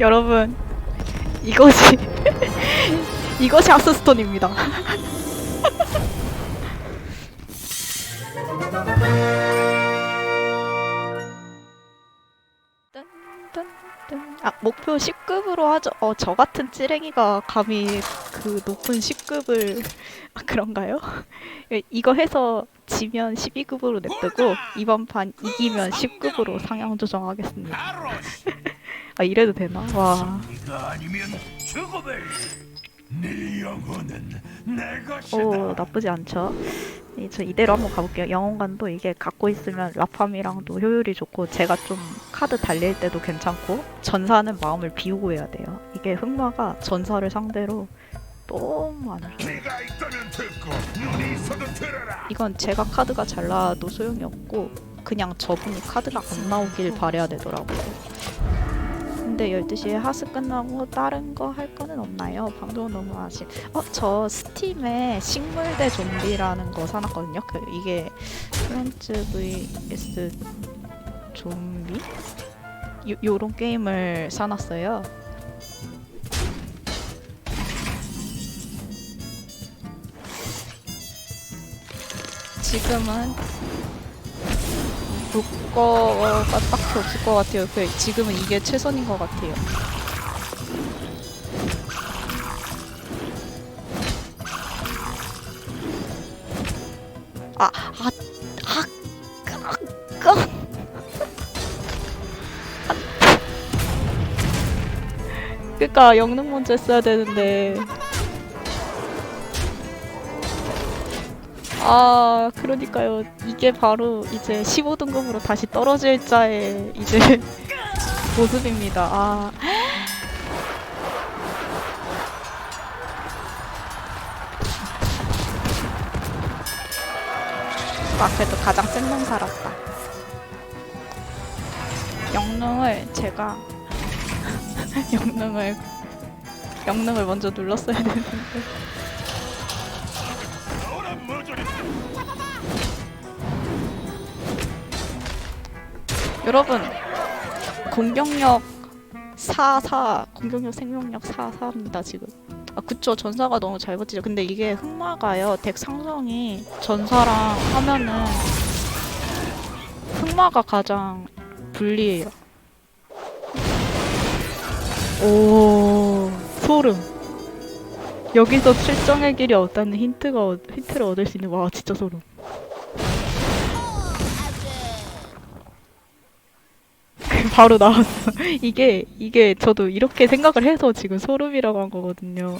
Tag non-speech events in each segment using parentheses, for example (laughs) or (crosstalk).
여러분 이것이 (laughs) 이것이 하스스톤입니다. (laughs) 아 목표 10급으로 하죠. 어 저 같은 찌랭이가 감히 그 높은 10급을 (laughs) 아 그런가요? 예, 이거 해서 지면 12급으로 냅두고 이번 판 이기면 10급으로 상향 조정하겠습니다. 아 이래도 되나? 와. 네. 오 나쁘지 않죠. 이, 저 이대로 한번 가볼게요. 영혼관도 이게 갖고 있으면 라팜이랑도 효율이 좋고 제가 좀 카드 달릴 때도 괜찮고 전사는 마음을 비우고 해야 돼요. 이게 흑마가 전사를 상대로 너무 안 좋아요. 이건 제가 카드가 잘 나와도 소용이 없고 그냥 저분이 카드가 안 나오길 바래야 되더라고요. 근데 12시에 하스 끝나고 다른 거 할 거는 없나요? 방송 너무 아쉽. 어, 저 스팀에 식물 대 좀비라는 거 사놨거든요. 그 이게 프런츠 vs 좀비? 요, 요런 게임을 사놨어요. 지금은 물 거가 딱히 없을 것 같아요. 그 지금은 이게 최선인 것 같아요. 아, 아, 아, 아, 아. 그니까 영능 먼저 했어야 되는데. 아, 그러니까요. 이게 바로 이제 15등급으로 다시 떨어질 자의 이제 (laughs) 모습입니다. 아. 아, 그래도 가장 센 놈 살았다. 영능을 제가 (laughs) 영능을 영능을 먼저 눌렀어야 되는데. 여러분 공격력 44 공격력 생명력 44입니다 지금. 아 그쵸. 전사가 너무 잘 버티죠. 근데 이게 흑마가요. 덱 상성이 전사랑 하면은 흑마가 가장 불리해요. 오 소름. 여기서 출정의 길이 없다는 힌트가 얻- 힌트를 얻을 수 있는 와 진짜 소름 바로 나왔어. (laughs) 이게 이게 저도 이렇게 생각을 해서 지금 소름이라고 한 거거든요.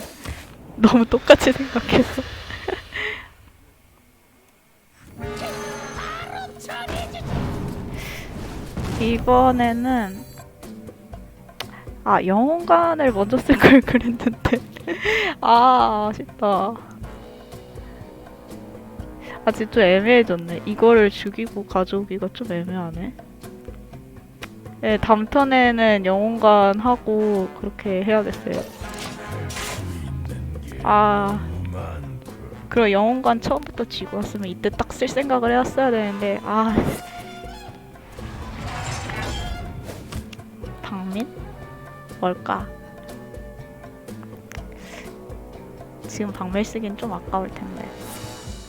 너무 똑같이 생각해서. (laughs) 이번에는 아 영혼관을 먼저 쓸 걸 그랬는데 (laughs) 아 아쉽다. 아직 좀 애매해졌네. 이거를 죽이고 가져오기가 좀 애매하네. 네, 다음 턴에는 영혼관 하고 그렇게 해야겠어요. 아, 그럼 영혼관 처음부터 쥐고 왔으면 이때 딱 쓸 생각을 해왔어야 되는데, 아. 박민? 뭘까? 지금 박밀 쓰긴 좀 아까울 텐데.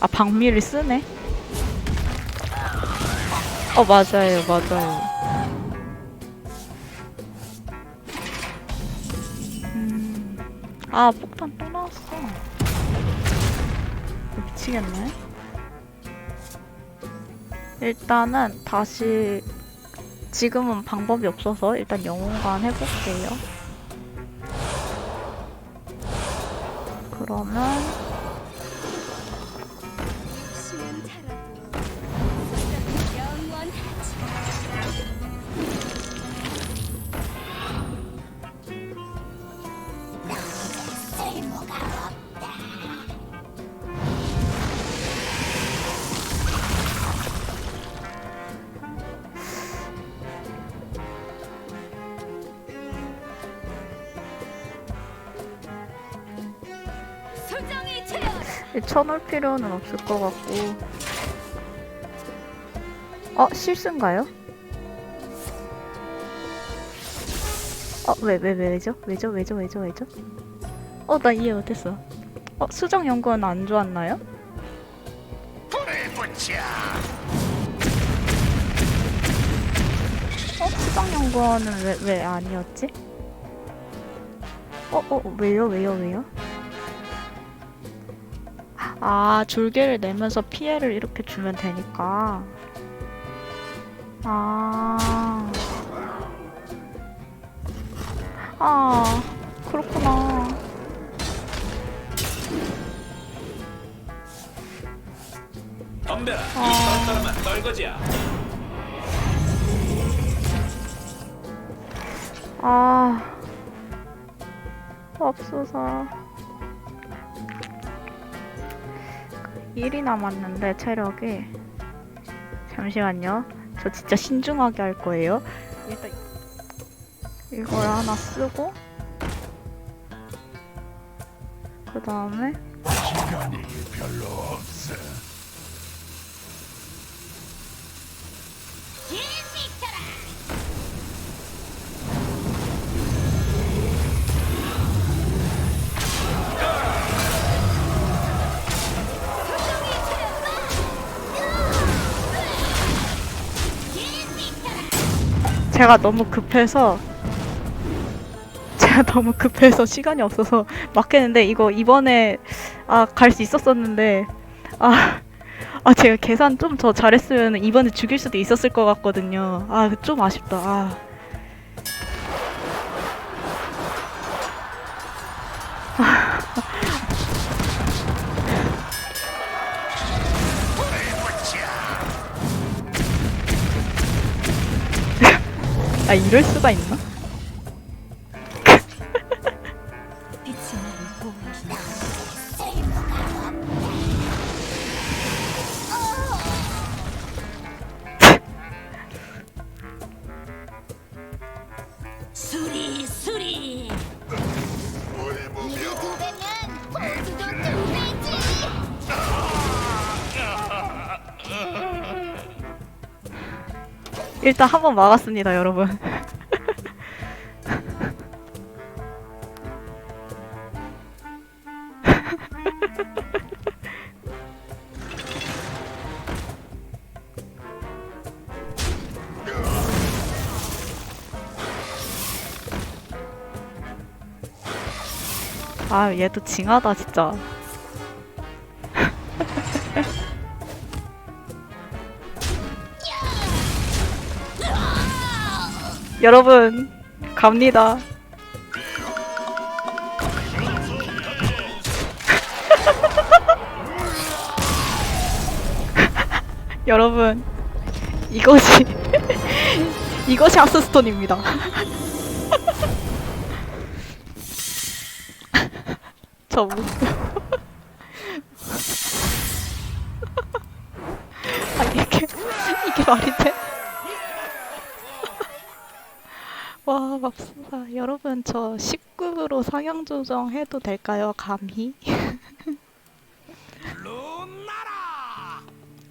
아, 박밀을 쓰네? 어, 맞아요, 맞아요. 아 폭탄 또 나왔어. 미치겠네. 일단은 다시 지금은 방법이 없어서 일단 영웅관 해볼게요. 그러면 쳐놓을 필요는 없을 것 같고 어? 실수인가요? 어, 왜, 왜, 왜, 왜죠? 왜죠? 왜죠? 왜죠? 왜죠? 어, 나 이해 못했어. 어, 수정 연구원 안 좋았나요? 어, 수정 연구원은 왜, 왜 아니었지? 어, 어, 왜요? 왜요? 왜요? 아, 줄기를 내면서 피해를 이렇게 주면 되니까. 아. 아, 그렇구나. 덤벼라 아. 이 떨떠름한 떨거지야 아. 없어서. 1이 남았는데, 체력이. 잠시만요. 저 진짜 신중하게 할 거예요. 일단, 이걸 하나 쓰고, 그 다음에, 시간이 별로 없어. 제가 너무 급해서, 제가 너무 급해서 시간이 없어서 막 했는데, 이거 이번에, 아, 갈 수 있었었는데, 아, 아, 제가 계산 좀 더 잘했으면 이번에 죽일 수도 있었을 것 같거든요. 아, 좀 아쉽다. 아. 아, 이럴 수가 있나? 일단 한 번 막았습니다, 여러분. (laughs) 아, 얘도 징하다, 진짜. 여러분, 갑니다. (laughs) 여러분, 이것이, (laughs) 이것이 하스스톤입니다. (laughs) 저 못. 아, 이게, 이게 말이 돼? 와, 맙소사. 여러분, 저 19으로 상향 조정해도 될까요? 감히?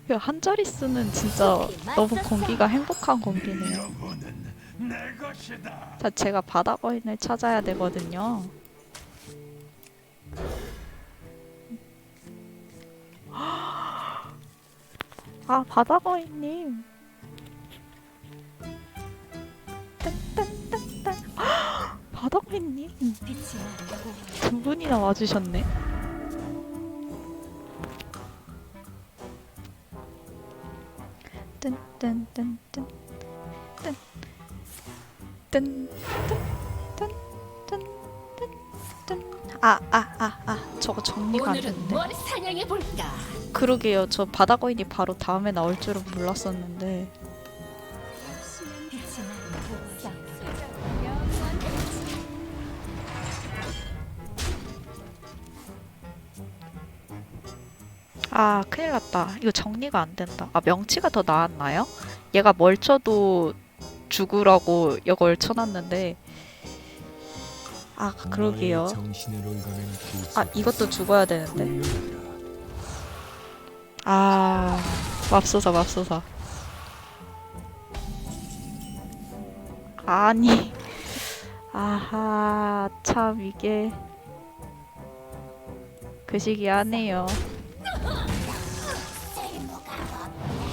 그 한 자릿수는 진짜 너무 공기가 행복한 공기네요. 자, 제가 바다 거인을 찾아야 되거든요. 아, 바다 거인님. 딴딴딴딴. 바다 거인님. 두 분이나 와주셨네. 뜬뜬뜬뜬 뜬. 뜬, 뜬, 뜬, 뜬, 뜬. 아, 아, 아, 아, 저거 정리가 안 오늘은 됐네. 뭘 사냥해 볼까 그러게요. 저 바다 거인이 바로 다음에 나올 줄은 몰랐었는데. 아, 큰일 났다. 이거 정리가 안 된다. 아, 명치가 더 나았나요? 얘가 뭘 쳐도 죽으라고 이걸 쳐놨는데. 아, 그러게요. 아, 이것도 죽어야 되는데. 아, 맙소사, 맙소사. 아니, 아하, 참 이게 그 시기 하네요.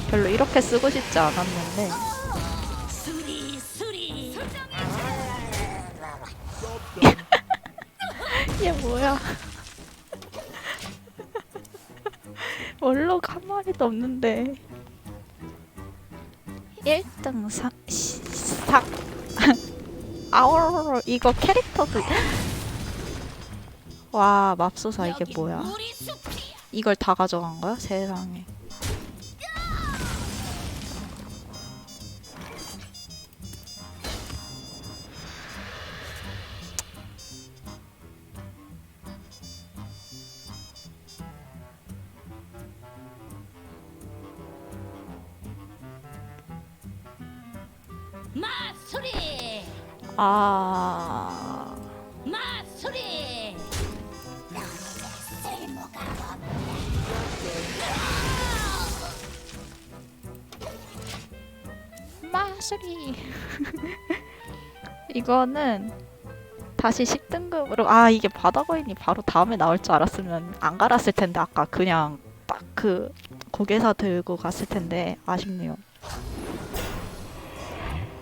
별로 이렇게 쓰고 싶지 않았는데. (laughs) 얘 뭐야? 원로 한 마리도 없는데 1등 상 시- 상 (laughs) 아우 이거 캐릭터도 (gasps) 와 맙소사 이게 뭐야? 이걸 다 가져간 거야? 세상에. 마수리 아 마수리. 마술이. (laughs) 이거는 다시 10등급으로 아 이게 바다거인이 바로 다음에 나올 줄 알았으면 안 갈았을 텐데 아까 그냥 딱 그 고개사 들고 갔을 텐데 아쉽네요.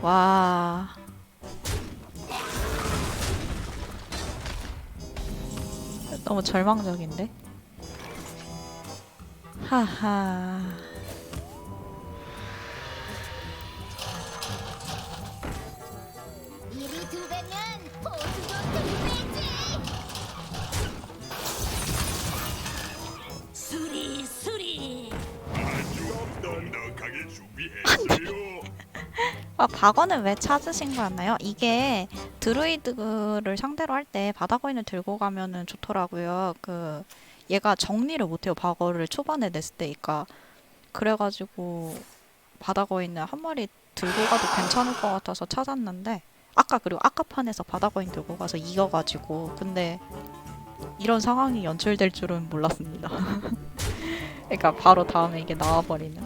와. 너무 절망적인데? 하하. 아, 박어는 왜 찾으신 거였나요? 이게 드루이드를 상대로 할 때 바다거인을 들고 가면은 좋더라고요. 그 얘가 정리를 못해요. 박어를 초반에 냈을 때니까 그래가지고 바다거인을 한 마리 들고 가도 괜찮을 것 같아서 찾았는데 아까 그리고 아까 판에서 바다거인 들고 가서 이겨가지고 근데 이런 상황이 연출될 줄은 몰랐습니다. (laughs) 그러니까 바로 다음에 이게 나와버리는.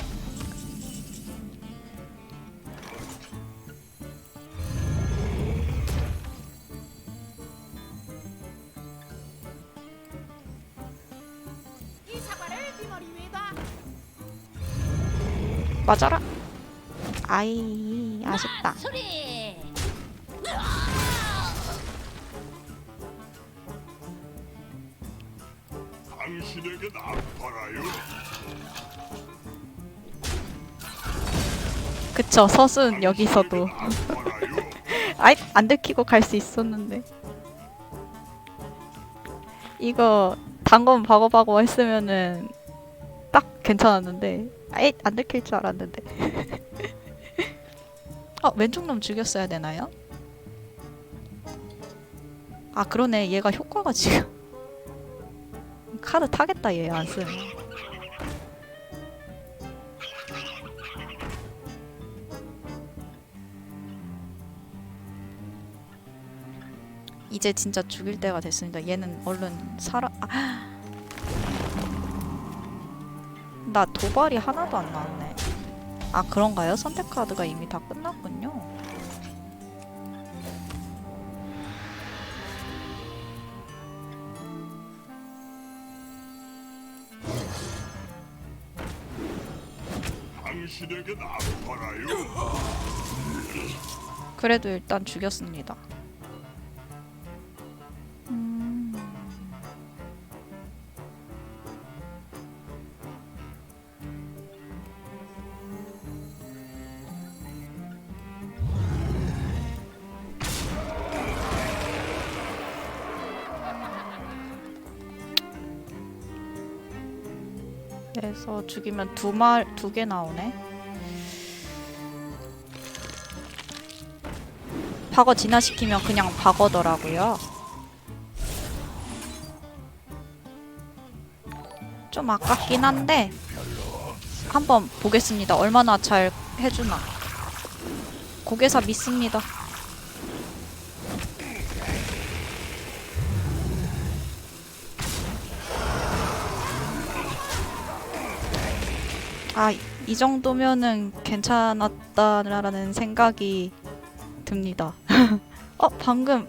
맞아라. 아이 아쉽다. 당신에겐 아파라요. 그쵸 서순 여기서도. 아이 안 들키고 갈 수 있었는데 이거 단검 바고바고 했으면은 딱 괜찮았는데 아이 안 들킬 줄 알았는데 (laughs) 어 왼쪽 놈 죽였어야 되나요? 아 그러네 얘가 효과가 지금 (laughs) 카드 타겠다 얘 안 쓰면 이제 진짜 죽일 때가 됐습니다. 얘는 얼른 살아. 아. 나 도발이 하나도 안 나왔네. 아 그런가요? 선택 카드가 이미 다 끝났군요. 그래도 일단 죽였습니다. 그래서 죽이면 두 말 두 개 나오네. 박어 진화시키면 그냥 박어더라고요. 좀 아깝긴 한데 한번 보겠습니다. 얼마나 잘 해주나. 고개사 믿습니다. 아, 이 정도면은 괜찮았다라는 생각이 듭니다. (laughs) 어 방금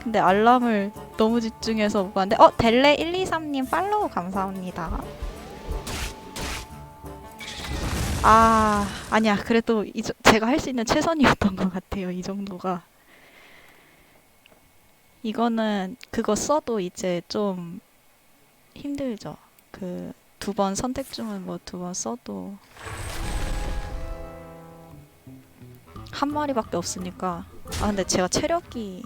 근데 알람을 너무 집중해서 못 봤는데 어 델레 123님 팔로우 감사합니다. 아 아니야 그래도 이, 저- 제가 할 수 있는 최선이었던 것 같아요 이 정도가. 이거는 그거 써도 이제 좀 힘들죠. 그 두 번 선택 중은 뭐 두 번 써도 한 마리밖에 없으니까. 아 근데 제가 체력이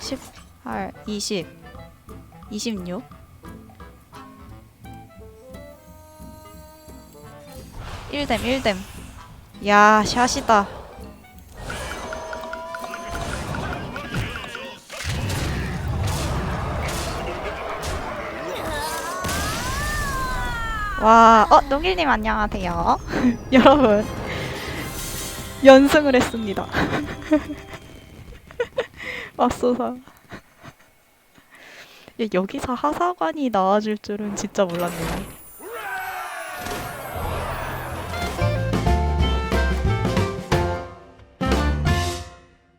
18, 20, 26 1댐 1댐. 야 샷이다 와, 어, 농일님 안녕하세요. (laughs) 여러분, 연승을 했습니다. (laughs) 맙소사. 야, 여기서 하사관이 나와줄 줄은 진짜 몰랐네요.